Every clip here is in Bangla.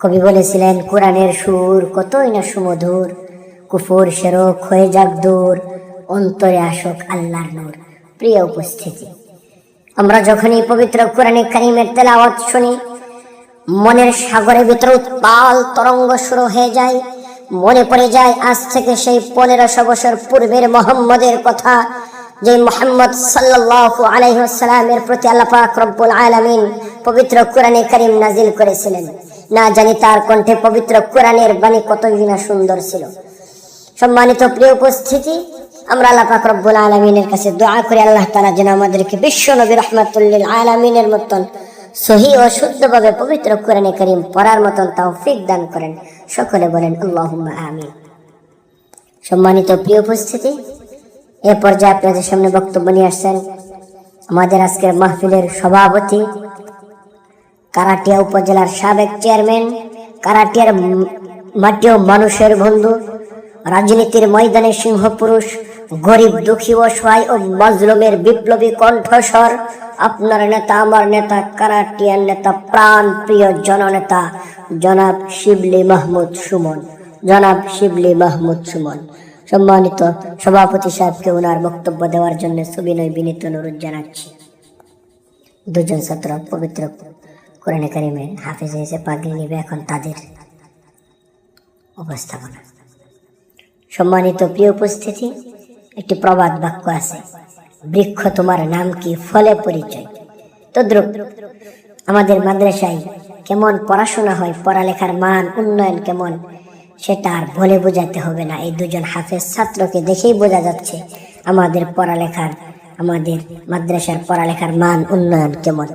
কবি বলেছিলেন, কোরআনের সুর কতই না সুমধুর। কুফুর শেরক হয়ে যাক দূর, অন্তরে আসক আল্লাহর নূর। প্রিয় উপস্থিতি, আমরা যখনই পবিত্র কোরআনে কারিমের তেলাওয়াত শুনি, মনের সাগরের ভিতরে উত্তাল তরঙ্গ শুরু হয়ে যায়। মনে পড়ে যায়, আজ থেকে সেই পনেরোশো বছর পূর্বের মোহাম্মদের কথা, যে মোহাম্মদ সাল্লাল্লাহু আলাইহি ওয়াসাল্লামের প্রতি আল্লাহ পাক রব্বুল আলামিন পবিত্র কোরআনে কারিম নাজিল করেছিলেন। না জানি তার কণ্ঠে পবিত্র কোরআনের বাণী কতই না সুন্দর ছিল। সম্মানিত প্রিয় উপস্থিতি, আমরা আল্লাহ পাক রব্বুল আলমিনের কাছে দোয়া করি, আল্লাহ তালা যেন আমাদেরকে বিশ্ব নবী রহমাতুল্লিল আলমিনের মতন সহি ও শুদ্ধভাবে পবিত্র কোরআনে করিম পড়ার মতন তৌফিক দান করেন। সকলে বলেন আল্লাহ আমিন। সম্মানিত প্রিয় উপস্থিতি, এ পর্যায়ে আপনাদের সামনে বক্তব্য নিয়ে আসছেন আমাদের আজকের মাহফিলের সভাপতি কারাটিয়া উপজেলার সাবেক চেয়ারম্যান, কারাটিয়ার ম- মাটি ও মানুষের বন্ধু, রাজনীতির ময়দানে সিংহ পুরুষ গরিব, দুঃখী অসহায় ও মজলুমের বিপ্লবী কণ্ঠস্বর, আপনার নেতা, আমার নেতা, কারাটিয়ার নেতা, প্রাণ প্রিয় জননেতা, জনাব শিবলি মাহমুদ সুমন, জনাব শিবলি মাহমুদ সুমন। সম্মানিত সভাপতি সাহেবকে ওনার বক্তব্য দেওয়ার জন্য সুবিনয় বিনীত অনুরোধ জানাচ্ছি। দুজন ছাত্র পবিত্র কোরআনে কারিমে। হাফিজ এসে পাগড়ি নিবে এখন তাদের উপস্থাপনা। সম্মানিত প্রিয় উপস্থিতি, একটি প্রবাদ বাক্য আছে, বৃক্ষ তোমার নাম কি, ফলে পরিচয়। তদ্রুপ, আমাদের মাদ্রাসায় কেমন পড়াশোনা হয়, পড়ালেখার মান, উন্নয়ন কেমন, সেটা আর বলে বোঝাতে হবে না। এই দুজন হাফেজ ছাত্রকে দেখেই বোঝা যাচ্ছে আমাদের পড়ালেখার, আমাদের মাদ্রাসার পড়ালেখার মান, উন্নয়ন কেমন।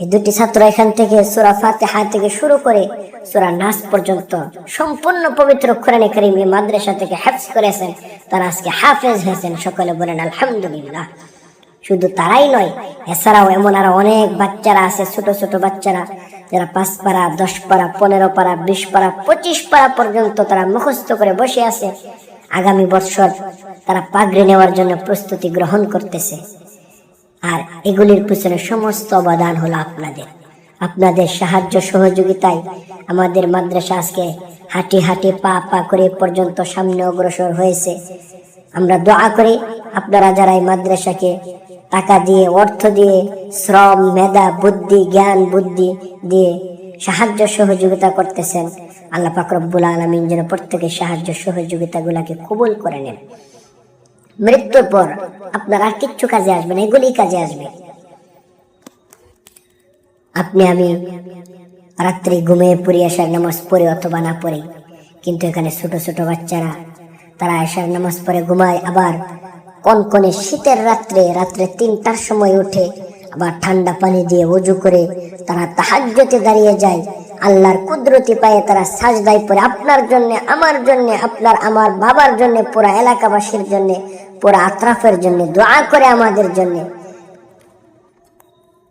দুটি ছাত্র এখান থেকে সুরা ফাতেহা থেকে শুরু করে সুরা নাস পর্যন্ত সম্পূর্ণ পবিত্র কোরআনে কারিম মাদ্রাসা থেকে হাফজ করেছেন। তারা আজকে হাফেজ হয়েছেন, সকলে বলেন আলহামদুলিল্লাহ। শুধু তারাই নয়, এছাড়াও এমন আরও অনেক বাচ্চারা আছে, ছোট ছোট বাচ্চারা, যারা পাঁচ পারা, দশ পারা, পনেরো পারা, বিশ পারা, পঁচিশ পারা পর্যন্ত তারা মুখস্থ করে বসে আছে। আগামী বছর তারা পাগড়ি নেওয়ার জন্য প্রস্তুতি গ্রহণ করতেছে। আর এগুলির পিছনে সমস্ত অবদান হলো আপনাদের। আপনাদের সাহায্য সহযোগিতায় আমাদের মাদ্রাসা আজকে হাঁটি হাঁটি পা পা করে পর্যন্ত সামনে অগ্রসর হয়েছে। আমরা দোয়া করি আপনারা যারা এই মাদ্রাসাকে টাকা দিয়ে, অর্থ দিয়ে, শ্রম, মেধা, বুদ্ধি, জ্ঞান, বুদ্ধি দিয়ে সাহায্য সহযোগিতা করতেছেন, আল্লাহ পাক আলমিন যেন প্রত্যেকের সাহায্য সহযোগিতাগুলাকে কবুল করে নেন। মৃত্যুর পর আপনার আর কিচ্ছু কাজে আসবে না এগুলি কাজে আসবে। আপনি, আমি রাত্রি ঘুমিয়ে পড়ি আসার নামাজ পড়ে অথবা না পড়ে। কিন্তু এখানে ছোট ছোট বাচ্চারা, তারা আসার নামাজ পড়ে, ঘুমায়, আবার কনকনে শীতের রাত্রে রাত্রে তিনটার সময় উঠে আবার ঠান্ডা পানি দিয়ে উজু করে তারা তাহাজ্জতে দাঁড়িয়ে যায়। আল্লাহর কুদরতি পায়ে তারা সাজদাই পড়ে। আপনার জন্য, আমার জন্য, আপনার, আমার বাবার জন্য, পুরা এলাকাবাসীর জন্য পুরা আত্রাফের জন্য, দোয়া করে আমাদের জন্য।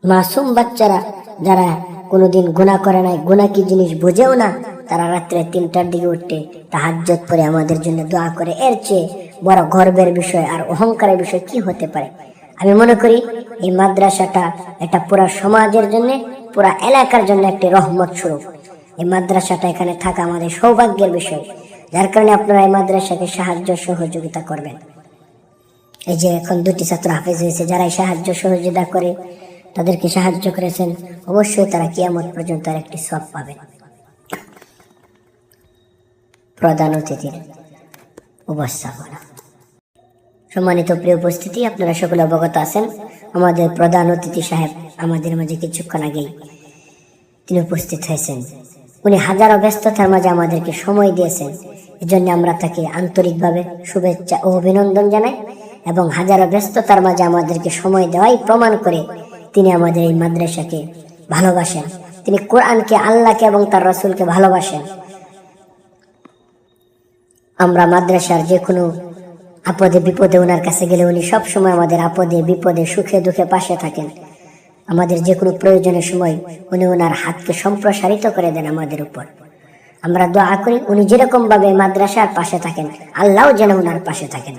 মাসুম বাচ্চারা যারা কোনোদিন গুণা করে নাই গুণা কি জিনিস বুঝেও না, তারা রাত্রে তিনটার দিকে উঠতে তাহাজ্জত করে আমাদের জন্য দোয়া করে। এর চেয়ে বড় গর্বের বিষয় আর অহংকারের বিষয় কি হতে পারে? আমি মনে করি এই মাদ্রাসাটা এটা পুরা সমাজের জন্য, পুরা এলাকার জন্য একটি রহমত স্বরূপ। এই মাদ্রাসাটা এখানে থাকা আমাদের সৌভাগ্যের বিষয়। যার কারণে আপনারা এই মাদ্রাসাকে সাহায্য সহযোগিতা করবেন। এই যে এখন দুটি ছাত্র হাফেজ হয়েছে যারা সাহায্য সহযোগিতা করে, তাদেরকে সাহায্য করেছেন, অবশ্যই তারা কিয়ামত পর্যন্ত আর একটি সব পাবেন। প্রধান অতিথির উপস্থাপনা। সম্মানিত প্রিয় উপস্থিতি, আপনারা সকলে অবগত আছেন, আমাদের প্রধান অতিথি সাহেব আমাদের মাঝে কিছুক্ষণ আগেই তিনি উপস্থিত হয়েছেন। উনি হাজারো ব্যস্ততার মাঝে আমাদেরকে সময় দিয়েছেন। এজন্য আমরা তাকে আন্তরিকভাবে শুভেচ্ছা ও অভিনন্দন জানাই। এবং হাজারো ব্যস্ততার মাঝে আমাদেরকে সময় দেওয়াই প্রমাণ করে তিনি আমাদের এই মাদ্রাসাকে ভালোবাসেন। তিনি কোরআনকে, আল্লাহকে এবং তার রসুলকে ভালোবাসেন। আমরা মাদ্রাসার যে কোনো আপদে, বিপদে ওনার কাছে গেলে উনি সব সময় আমাদের আপদে, বিপদে, সুখে দুঃখে পাশে থাকেন। আমাদের যে কোনো প্রয়োজনের সময় উনি ওনার হাতকে সম্প্রসারিত করে দেন আমাদের উপর। আমরা দোয়া করি উনি যেরকম ভাবে মাদ্রাসার পাশে থাকেন, আল্লাহও যেন ওনার পাশে থাকেন।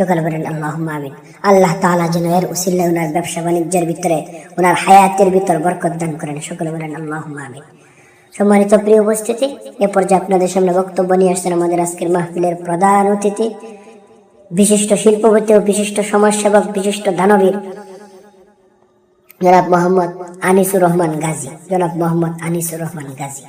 সকালে বলেন আল্লাহ আমিন। আল্লাহ তাআলা যেন এর উসিল্লা ওনার ব্যবসা বাণিজ্যের ভিতরে, ওনার হায়াতের ভিতর বরকত দান করেন। সকলে বলেন আল্লাহ আমিন। সম্মানিত প্রিয় উপস্থিতি, এ পর্যায়ে আপনাদের সামনে বক্তব্য নিয়ে আসছেন আমাদের আজকের মাহফিলের প্রধান অতিথি, বিশিষ্ট শিল্পপতি ও বিশিষ্ট সমাজসেবক, বিশিষ্ট দানবীর, জনাব মোহাম্মদ আনিসুর রহমান গাজী। জনাব মোহাম্মদ আনিসুর রহমান গাজী।